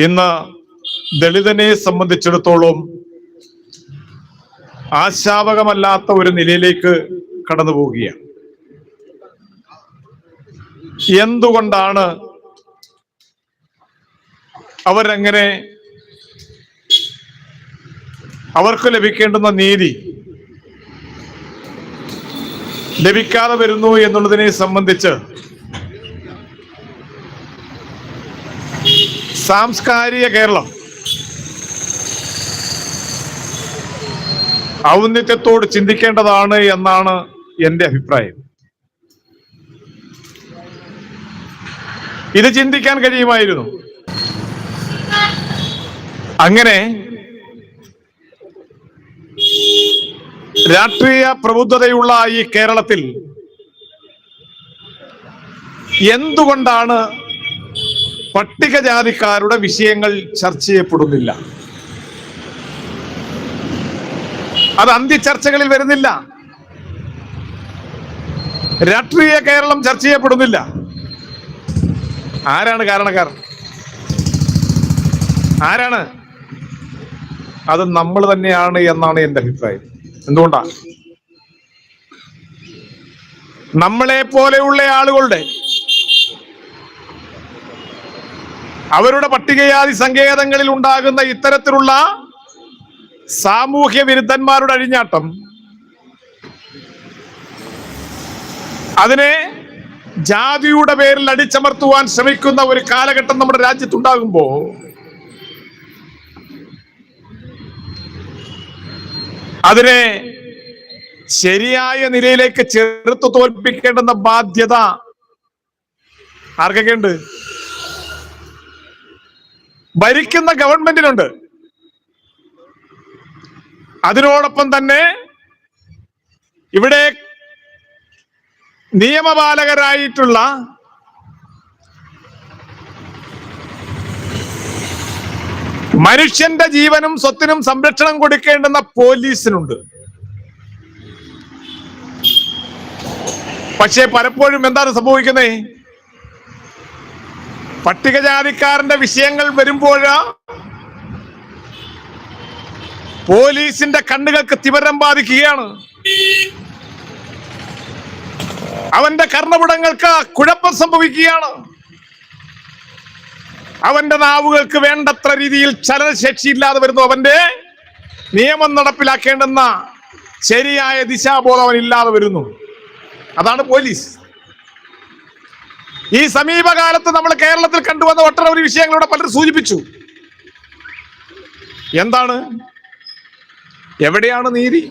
ഇന്ന് ദളിതനെ സംബന്ധിച്ചിടത്തോളം ആശാവകമല്ലാത്ത ഒരു നിലയിലേക്ക് കടന്നു പോവുകയാണ്. എന്തുകൊണ്ടാണ് അവരങ്ങനെ അവർക്ക് ലഭിക്കേണ്ടുന്ന നീതി ലഭിക്കാതെ വരുന്നു എന്നുള്ളതിനെ സംബന്ധിച്ച് സാംസ്കാരിക കേരളം. ഔന്നിത്യത്തോട് ചിന്തിക്കേണ്ടതാണ് എന്നാണ് എന്റെ അഭിപ്രായം. ഇത് ചിന്തിക്കാൻ കഴിയുമായിരുന്നു. അങ്ങനെ രാഷ്ട്രീയ പ്രബുദ്ധതയുള്ള ഈ കേരളത്തിൽ എന്തുകൊണ്ടാണ് പട്ടികജാതിക്കാരുടെ വിഷയങ്ങൾ ചർച്ച ചെയ്യപ്പെടുന്നില്ല. അത് അന്ത്യചർച്ചകളിൽ വരുന്നില്ല. രാഷ്ട്രീയ കേരളം ചർച്ച ചെയ്യപ്പെടുന്നില്ല. ആരാണ് കാരണക്കാരൻ ആരാണ്? അത് നമ്മൾ തന്നെയാണ് എന്നാണ് എന്റെ അഭിപ്രായം. എന്തുകൊണ്ടാണ് നമ്മളെ പോലെയുള്ള ആളുകളുടെ അവരുടെ പട്ടികജാതി സങ്കേതങ്ങളിൽ ഉണ്ടാകുന്ന ഇത്തരത്തിലുള്ള സാമൂഹ്യ വിരുദ്ധന്മാരുടെ അഴിഞ്ഞാട്ടം അതിനെ ജാതിയുടെ പേരിൽ അടിച്ചമർത്തുവാൻ ശ്രമിക്കുന്ന ഒരു കാലഘട്ടം നമ്മുടെ രാജ്യത്തുണ്ടാകുമ്പോ അതിനെ ശരിയായ നിലയിലേക്ക് ചെറുത്തു തോൽപ്പിക്കേണ്ടുന്ന ബാധ്യത ആർക്കൊക്കെ ഉണ്ട് ഭരിക്കുന്ന ഗവൺമെന്റിനുണ്ട്. അതിനോടൊപ്പം തന്നെ ഇവിടെ നിയമപാലകരായിട്ടുള്ള മനുഷ്യന്റെ ജീവനും സ്വത്തിനും സംരക്ഷണം കൊടുക്കേണ്ടുന്ന പോലീസിനുണ്ട്. പക്ഷേ പലപ്പോഴും എന്താണ് സംഭവിക്കുന്നത് പട്ടികജാതിക്കാരന്റെ വിഷയങ്ങൾ വരുമ്പോഴാ പോലീസിന്റെ കണ്ണുകൾക്ക് തിവരം ബാധിക്കുകയാണ്. അവന്റെ കർണപുടങ്ങൾക്ക് കുഴപ്പം സംഭവിക്കുകയാണ്. അവന്റെ നാവുകൾക്ക് വേണ്ടത്ര രീതിയിൽ ചലനശേഷി ഇല്ലാതെ വരുന്നു. അവന്റെ നിയമം നടപ്പിലാക്കേണ്ടെന്ന ശരിയായ ദിശാബോധം അവൻ ഇല്ലാതെ വരുന്നു. അതാണ് പോലീസ്. ഈ സമീപകാലത്ത് നമ്മൾ കേരളത്തിൽ കണ്ടുവന്ന ഒട്ടനവധി വിഷയങ്ങളോടെ പലരും സൂചിപ്പിച്ചു. എന്താണ്? എവിടെയാണ് നീതി?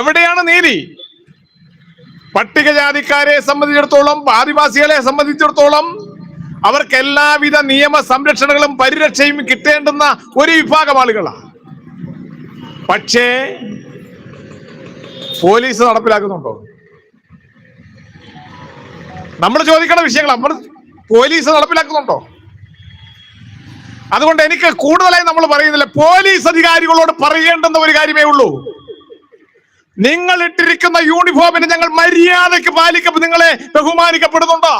എവിടെയാണ് നീതി? പട്ടികജാതിക്കാരെ സംബന്ധിച്ചിടത്തോളം ആദിവാസികളെ സംബന്ധിച്ചിടത്തോളം അവർക്ക് എല്ലാവിധ നിയമ സംരക്ഷണങ്ങളും പരിരക്ഷയും കിട്ടേണ്ടുന്ന ഒരു വിഭാഗം ആളുകളാണ് പക്ഷേ പോലീസ് നടപ്പിലാക്കുന്നുണ്ടോ? നമ്മൾ ചോദിക്കേണ്ട വിഷയങ്ങൾ നമ്മൾ പോലീസ് നടപ്പിലാക്കുന്നുണ്ടോ? അതുകൊണ്ട് എനിക്ക് കൂടുതലായി നമ്മൾ പറയുന്നില്ല. പോലീസ് അധികാരികളോട് പറയേണ്ടെന്ന ഒരു കാര്യമേ ഉള്ളൂ. നിങ്ങൾ ഇട്ടിരിക്കുന്ന യൂണിഫോമിന് ഞങ്ങൾ മര്യാദയ്ക്ക് പാലിക്ക നിങ്ങളെ ബഹുമാനിക്കപ്പെടുന്നുണ്ടോ?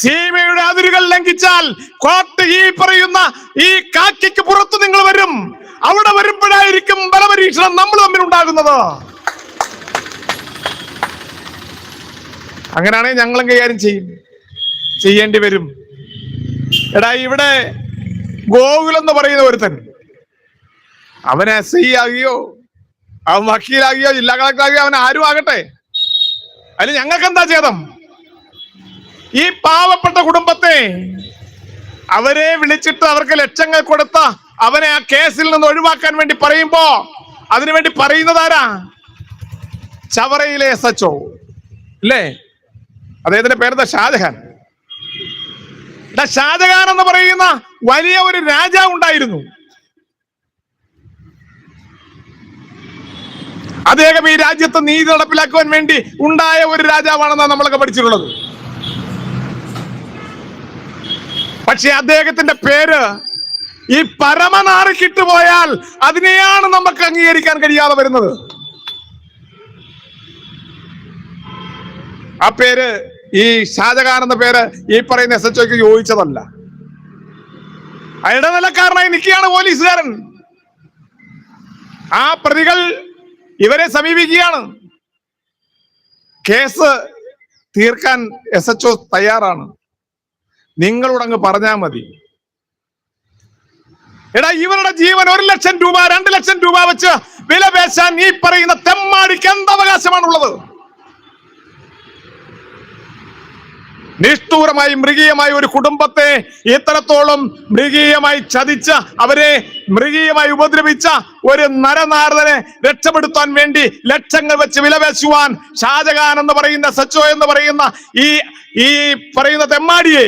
സീമയുടെ അതിരുകൾ ലംഘിച്ചാൽ കോട്ട് ഈ പറയുന്ന ഈ കാക്കിക്ക് പുറത്ത് നിങ്ങൾ വരും. അവിടെ വരുമ്പോഴായിരിക്കും ബലപരീക്ഷണം നമ്മൾ തമ്മിൽ ഉണ്ടാകുന്നത്. അങ്ങനെയാണെങ്കിൽ ഞങ്ങളും കൈകാര്യം ചെയ്യും? ചെയ്യേണ്ടി വരും. എടാ ഇവിടെ ഗോകുൽ എന്ന് പറയുന്ന ഒരുത്തൻ. അവൻ എസ് ഐ ആകിയോ അവൻ വക്കീലാകിയോ? ജില്ലാ കളക്ടർ ആകിയോ അവൻ ആരും ആകട്ടെ. അല്ല ഞങ്ങൾക്ക് എന്താ ഛേദം? ഈ പാവപ്പെട്ട കുടുംബത്തെ അവരെ വിളിച്ചിട്ട് അവർക്ക് ലക്ഷങ്ങൾ കൊടുത്ത അവനെ ആ കേസിൽ നിന്ന് ഒഴിവാക്കാൻ വേണ്ടി പറയുമ്പോ അതിനുവേണ്ടി പറയുന്നതാരാ ചവറയിലെ എസ് അല്ലേ? അദ്ദേഹത്തിന്റെ പേരെന്താ? ഷാജഹാൻ. ഷാജഹാൻ എന്ന് പറയുന്ന വലിയ ഒരു രാജാവ് ഉണ്ടായിരുന്നു. അദ്ദേഹം ഈ രാജ്യത്ത് നീതി നടപ്പിലാക്കുവാൻ വേണ്ടി ഉണ്ടായ ഒരു രാജാവാണെന്നാണ് നമ്മളൊക്കെ പഠിച്ചിട്ടുള്ളത്. പക്ഷെ അദ്ദേഹത്തിന്റെ പേര് ഈ പരമനാറി കിട്ടുപോയാൽ അതിനെയാണ് നമുക്ക് അംഗീകരിക്കാൻ കഴിയാതെ വരുന്നത്. ആ പേര് ഈ ഷാജഹാൻ എന്ന പേര് ഈ പറയുന്ന എസ് എച്ച് ഒക്ക് യോജിച്ചതല്ല. ഇടനിലക്കാരനായി നിൽക്കുകയാണ് പോലീസുകാരൻ. ആ പ്രതികൾ ഇവരെ സമീപിക്കുകയാണ്. കേസ് തീർക്കാൻ എസ് എച്ച് ഒ തയ്യാറാണ്. നിങ്ങളോടങ്ങ് പറഞ്ഞാൽ മതി. എടാ ഇവരുടെ ജീവൻ ഒരു ലക്ഷം രൂപ രണ്ട് ലക്ഷം രൂപ വെച്ച് വിലപേശാൻ ഈ പറയുന്ന തെമ്മാടിക്ക് എന്ത് അവകാശമാണുള്ളത് നിഷ്ഠൂരമായി മൃഗീയമായി ഒരു കുടുംബത്തെ ഇത്രത്തോളം മൃഗീയമായി ചതിച്ച അവരെ മൃഗീയമായി ഉപദ്രവിച്ച ഒരു നരനാരദനെ രക്ഷപ്പെടുത്താൻ വേണ്ടി ലക്ഷങ്ങൾ വെച്ച് വിലപേശുവാൻ ഷാജഹാൻ എന്ന് പറയുന്ന സച്ചോ എന്ന് പറയുന്ന ഈ ഈ പറയുന്ന തെമ്മാടിയെ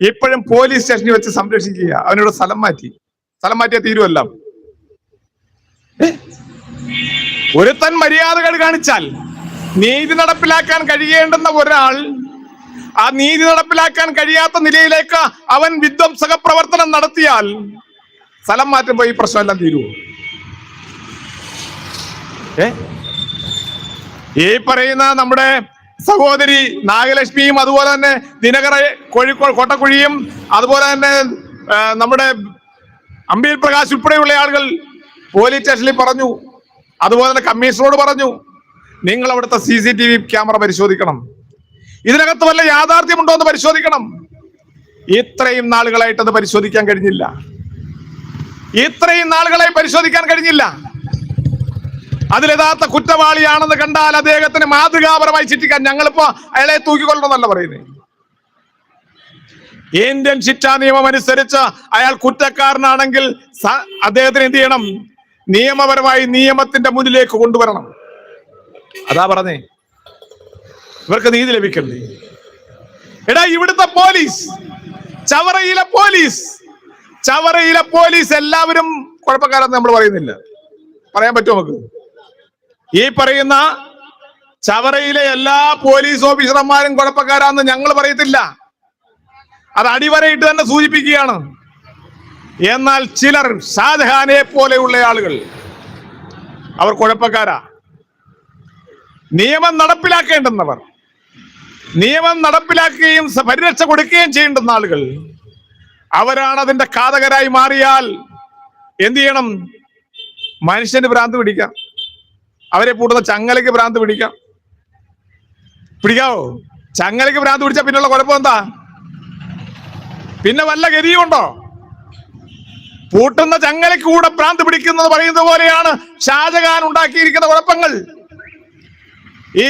ഇപ്പോഴും പോലീസ് സ്റ്റേഷനിൽ വെച്ച് സംരക്ഷിക്കുക. അവനോട് സ്ഥലം മാറ്റി. സ്ഥലം മാറ്റിയ തീരുമല്ല ഒരുത്തൻ മര്യാദകൾ കാണിച്ചാൽ നീതി നടപ്പിലാക്കാൻ കഴിയേണ്ടുന്ന ഒരാൾ ആ നീതി നടപ്പിലാക്കാൻ കഴിയാത്ത നിലയിലേക്ക് അവൻ വിധ്വംസക പ്രവർത്തനം നടത്തിയാൽ സ്ഥലം മാറ്റുമ്പോ ഈ പ്രശ്നമെല്ലാം തീരുവോ? ഏ? ഈ പറയുന്ന നമ്മുടെ സഹോദരി നാഗലക്ഷ്മിയും അതുപോലെ തന്നെ ദിനകര കോഴിക്കോട് കോട്ടക്കുഴിയും അതുപോലെ തന്നെ നമ്മുടെ അമ്പീൽ പ്രകാശ് ഉൾപ്പെടെയുള്ള ആളുകൾ പോലീസ് സ്റ്റേഷനിൽ പറഞ്ഞു. അതുപോലെ തന്നെ കമ്മീഷണറോട് പറഞ്ഞു. നിങ്ങൾ അവിടുത്തെ C C T V camera പരിശോധിക്കണം. ഇതിനകത്ത് വല്ല യാഥാർത്ഥ്യമുണ്ടോ എന്ന് പരിശോധിക്കണം. ഇത്രയും നാളുകളായിട്ട് അത് പരിശോധിക്കാൻ കഴിഞ്ഞില്ല. ഇത്രയും നാളുകളായി പരിശോധിക്കാൻ കഴിഞ്ഞില്ല. അതിൽ യഥാർത്ഥ കുറ്റവാളിയാണെന്ന് കണ്ടാൽ അദ്ദേഹത്തിന് മാതൃകാപരമായി ചിറ്റിക്കാൻ ഞങ്ങളിപ്പോ അയാളെ തൂക്കിക്കൊള്ളണമെന്നല്ല പറയുന്നത് ഇന്ത്യൻ ശിക്ഷാ നിയമം അനുസരിച്ച് അയാൾ കുറ്റക്കാരനാണെങ്കിൽ അദ്ദേഹത്തിന് എന്ത് ചെയ്യണം? നിയമപരമായി നിയമത്തിന്റെ മുന്നിലേക്ക് കൊണ്ടുവരണം. അതാ പറഞ്ഞേ. ഇവർക്ക് നീതി ലഭിക്കണ്ടേ എടാ ഇവിടുത്തെ പോലീസ് ചവറയിലെ പോലീസ് ചവറയിലെ പോലീസ് എല്ലാവരും കുഴപ്പക്കാരെന്ന് നമ്മൾ പറയുന്നില്ല. പറയാൻ പറ്റുമോ നമുക്ക്? ഈ പറയുന്ന ചവറയിലെ എല്ലാ പോലീസ് ഓഫീസർമാരും കുഴപ്പക്കാരാന്ന് ഞങ്ങൾ പറയത്തില്ല. അത് അടിവരയിട്ട് തന്നെ സൂചിപ്പിക്കുകയാണ്. എന്നാൽ ചിലർ ഷാജഹാനെ പോലെയുള്ള ആളുകൾ. അവർ കുഴപ്പക്കാരാ. നിയമം നടപ്പിലാക്കേണ്ടുന്നവർ. നിയമം നടപ്പിലാക്കുകയും പരിരക്ഷ കൊടുക്കുകയും ചെയ്യേണ്ടുന്ന ആളുകൾ അവരാണ് അതിന്റെ ഘാതകരായി മാറിയാൽ എന്തു ചെയ്യണം? മനുഷ്യന് ഭ്രാന്ത് പിടിക്കാം. അവരെ പൂട്ടുന്ന ചങ്ങലയ്ക്ക് ഭ്രാന്ത് പിടിക്കാം. പിടിക്കാവോ? ചങ്ങലയ്ക്ക് ഭ്രാന്ത് പിടിച്ചാൽ പിന്നുള്ള കുഴപ്പം എന്താ? പിന്നെ വല്ല ഗതിയുണ്ടോ പൂട്ടുന്ന ചങ്ങലയ്ക്ക് കൂടെ ഭ്രാന്ത് പിടിക്കുന്നത് പറയുന്നത് പോലെയാണ് ഷാജഹാൻ ഉണ്ടാക്കിയിരിക്കുന്ന കുഴപ്പങ്ങൾ. ഈ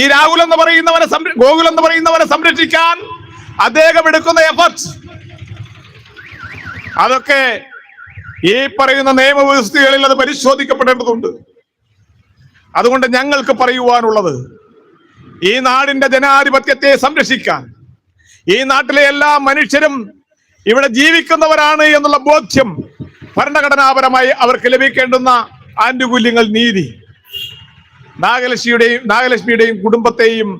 ഈ രാഹുൽ എന്ന് പറയുന്നവനെ ഗോകുൽ എന്ന് പറയുന്നവനെ സംരക്ഷിക്കാൻ അദ്ദേഹം എടുക്കുന്ന എഫർട്സ് അതൊക്കെ ഈ പറയുന്ന നിയമവ്യവസ്ഥകളിൽ അത് പരിശോധിക്കപ്പെടേണ്ടതുണ്ട്. അതുകൊണ്ട് ഞങ്ങൾക്ക് പറയുവാനുള്ളത് ഈ നാടിന്റെ ജനാധിപത്യത്തെ സംരക്ഷിക്കാൻ. ഈ നാട്ടിലെ എല്ലാ മനുഷ്യരും ഇവിടെ ജീവിക്കുന്നവരാണ് എന്നുള്ള ബോധ്യം ഭരണഘടനാപരമായി അവർക്ക് ലഭിക്കേണ്ടുന്ന ആനുകൂല്യങ്ങൾ നീതി. നാഗലക്ഷ്മിയുടെയും നാഗലക്ഷ്മിയുടെയും കുടുംബത്തെയും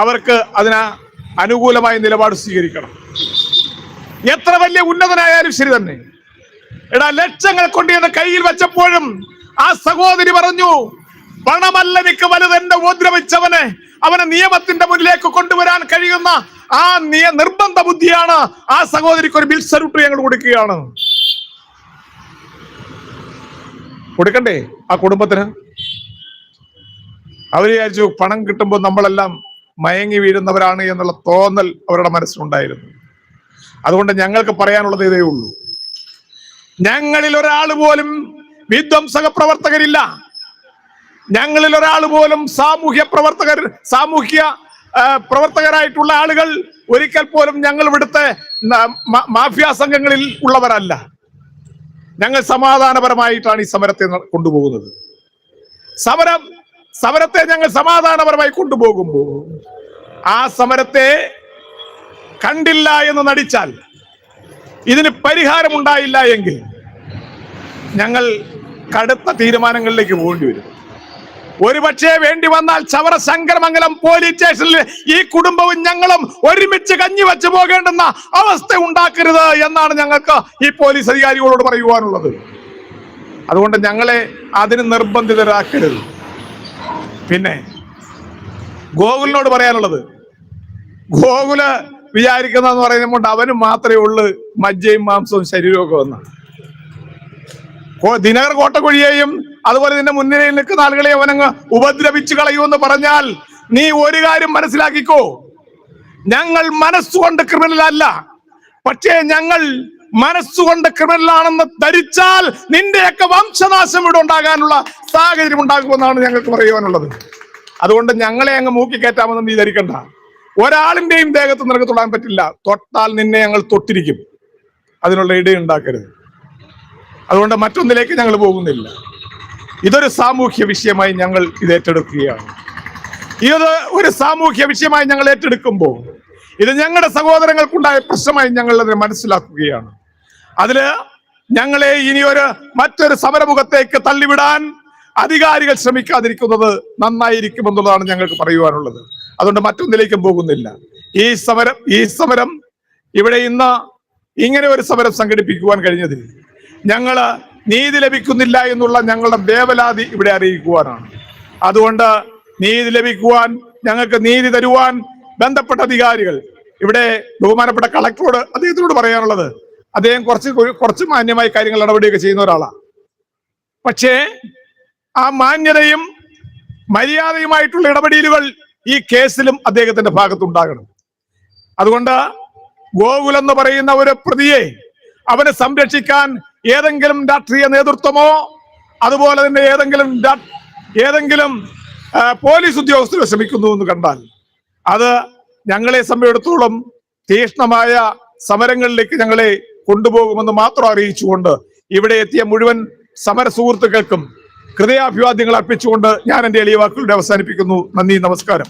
അവർക്ക് അതിന് അനുകൂലമായ നിലപാട് സ്വീകരിക്കണം. എത്ര വലിയ ഉന്നതനായാലും ശരി തന്നെ. എടാ ലക്ഷങ്ങൾ കൊണ്ട് കയ്യിൽ വെച്ചപ്പോഴും ആ സഹോദരി പറഞ്ഞു പണമല്ല എനിക്ക് വലുതെന്റെ ഉപദ്രവിച്ചവനെ അവനെ നിയമത്തിന്റെ മുന്നിലേക്ക് കൊണ്ടുവരാൻ കഴിയുന്ന ആ നിയ നിർബന്ധ ബുദ്ധിയാണ് ആ സഹോദരിക്ക് ഒരു ബിൽ ഞങ്ങൾ കൊടുക്കുകയാണ്. കൊടുക്കണ്ടേ ആ കുടുംബത്തിന്? അവർ വിചാരിച്ചു പണം കിട്ടുമ്പോൾ നമ്മളെല്ലാം മയങ്ങി വീഴുന്നവരാണ് എന്നുള്ള തോന്നൽ അവരുടെ മനസ്സിലുണ്ടായിരുന്നു. അതുകൊണ്ട് ഞങ്ങൾക്ക് പറയാനുള്ളത് ഇതേ ഉള്ളൂ. ഞങ്ങളിൽ ഒരാൾ പോലും വിധ്വംസക പ്രവർത്തകരില്ല. ഞങ്ങളിൽ ഒരാൾ പോലും സാമൂഹ്യ പ്രവർത്തകർ സാമൂഹ്യ പ്രവർത്തകരായിട്ടുള്ള ആളുകൾ ഒരിക്കൽ പോലും ഞങ്ങൾ ഇവിടുത്തെ മാഫിയ സംഘങ്ങളിൽ ഉള്ളവരല്ല. ഞങ്ങൾ സമാധാനപരമായിട്ടാണ് ഈ സമരത്തെ കൊണ്ടുപോകുന്നത്. സമരം സമരത്തെ ഞങ്ങൾ സമാധാനപരമായി കൊണ്ടുപോകുമ്പോൾ ആ സമരത്തെ കണ്ടില്ല എന്ന് നടിച്ചാൽ ഇതിന് പരിഹാരമുണ്ടായില്ല എങ്കിൽ ഞങ്ങൾ കടുത്ത തീരുമാനങ്ങളിലേക്ക് പോകേണ്ടി വരും. ഒരുപക്ഷെ വേണ്ടി വന്നാൽ ചവറ ശങ്കരമംഗലം പോലീസ് സ്റ്റേഷനിൽ ഈ കുടുംബവും ഞങ്ങളും ഒരുമിച്ച് കഞ്ഞി വെച്ച് പോകേണ്ടുന്ന അവസ്ഥ ഉണ്ടാക്കരുത് എന്നാണ് ഞങ്ങൾക്ക് ഈ പോലീസ് അധികാരികളോട് പറയുവാനുള്ളത്. അതുകൊണ്ട് ഞങ്ങളെ അതിന് നിർബന്ധിതരാക്കരുത്. പിന്നെ ഗോകുലിനോട് പറയാനുള്ളത് ഗോകുൽ വിചാരിക്കുന്നതെന്ന് പറയുന്നത് അവന് മാത്രമേ ഉള്ളൂ മജ്ജയും മാംസവും ശരീരവും ഒക്കെ വന്ന ദിനകർ കോട്ടക്കുഴിയെയും അതുപോലെ നിന്റെ മുൻനിരയിൽ നിൽക്കുന്ന ആളുകളെ അവനങ്ങ് ഉപദ്രവിച്ചു കളയുമെന്ന് പറഞ്ഞാൽ നീ ഒരു കാര്യം മനസ്സിലാക്കിക്കോ. ഞങ്ങൾ മനസ്സുകൊണ്ട് ക്രിമിനൽ അല്ല പക്ഷേ ഞങ്ങൾ മനസ്സുകൊണ്ട് ക്രിമിനലാണെന്ന് ധരിച്ചാൽ നിന്റെയൊക്കെ വംശനാശം ഇവിടെ ഉണ്ടാകാനുള്ള സാഹചര്യം ഉണ്ടാകുമെന്നാണ് ഞങ്ങൾക്ക് പറയുവാനുള്ളത്. അതുകൊണ്ട് ഞങ്ങളെ അങ്ങ് മൂക്കിക്കയറ്റാമെന്ന് നീ ധരിക്കണ്ട. ഒരാളിന്റെയും ദേഹത്ത് നിനക്ക് തൊടാൻ പറ്റില്ല. തൊട്ടാൽ നിന്നെ ഞങ്ങൾ തൊട്ടിരിക്കും. അതിനുള്ള ഇടയുണ്ടാക്കരുത് അതുകൊണ്ട് മറ്റൊന്നിലേക്ക് ഞങ്ങൾ പോകുന്നില്ല. ഇതൊരു സാമൂഹ്യ വിഷയമായി ഞങ്ങൾ ഇത് ഏറ്റെടുക്കുകയാണ്. ഇത് ഒരു സാമൂഹ്യ വിഷയമായി ഞങ്ങൾ ഏറ്റെടുക്കുമ്പോൾ ഇത് ഞങ്ങളുടെ സഹോദരങ്ങൾക്കുണ്ടായ പ്രശ്നമായി ഞങ്ങൾ അതിനെ മനസ്സിലാക്കുകയാണ്. അതിൽ ഞങ്ങളെ ഇനി ഒരു മറ്റൊരു സമരമുഖത്തേക്ക് തള്ളിവിടാൻ അധികാരികൾ ശ്രമിക്കാതിരിക്കുന്നത് നന്നായിരിക്കും എന്നുള്ളതാണ് ഞങ്ങൾക്ക് പറയുവാനുള്ളത്. അതുകൊണ്ട് മറ്റൊന്നിലേക്കും പോകുന്നില്ല. ഈ സമരം ഈ സമരം ഇവിടെ ഇന്ന് ഇങ്ങനെ ഒരു സമരം സംഘടിപ്പിക്കുവാൻ കഴിഞ്ഞതിൽ ഞങ്ങൾ നീതി ലഭിക്കുന്നില്ല എന്നുള്ള ഞങ്ങളുടെ വേവലാതി ഇവിടെ അറിയിക്കുവാനാണ്. അതുകൊണ്ട് നീതി ലഭിക്കുവാൻ ഞങ്ങൾക്ക് നീതി തരുവാൻ ബന്ധപ്പെട്ട അധികാരികൾ ഇവിടെ ബഹുമാനപ്പെട്ട കളക്ടറോട് അദ്ദേഹത്തിനോട് പറയാനുള്ളത് അദ്ദേഹം കുറച്ച് കുറച്ച് മാന്യമായ കാര്യങ്ങൾ നടപടിയൊക്കെ ചെയ്യുന്ന ഒരാളാണ്. പക്ഷേ ആ മാന്യതയും മര്യാദയുമായിട്ടുള്ള ഇടപെടലുകൾ ഈ കേസിലും അദ്ദേഹത്തിന്റെ ഭാഗത്തുണ്ടാകണം. അതുകൊണ്ട് ഗോകുൽ എന്ന് പറയുന്ന ഒരു പ്രതിയെ അവനെ സംരക്ഷിക്കാൻ ഏതെങ്കിലും രാഷ്ട്രീയ നേതൃത്വമോ അതുപോലെ തന്നെ ഏതെങ്കിലും ഏതെങ്കിലും പോലീസ് ഉദ്യോഗസ്ഥരോ ശ്രമിക്കുന്നു എന്ന് കണ്ടാൽ അത് ഞങ്ങളെ സംബന്ധിച്ചിടത്തോളം തീക്ഷ്ണമായ സമരങ്ങളിലേക്ക് ഞങ്ങളെ കൊണ്ടുപോകുമെന്ന് മാത്രം അറിയിച്ചുകൊണ്ട് ഇവിടെ എത്തിയ മുഴുവൻ സമര സുഹൃത്തുക്കൾക്കും ഹൃദയാഭിവാദ്യങ്ങൾ അർപ്പിച്ചുകൊണ്ട് ഞാൻ എന്റെ എളിയ വാക്കുകളുടെ അവസാനിപ്പിക്കുന്നു. നന്ദി നമസ്കാരം.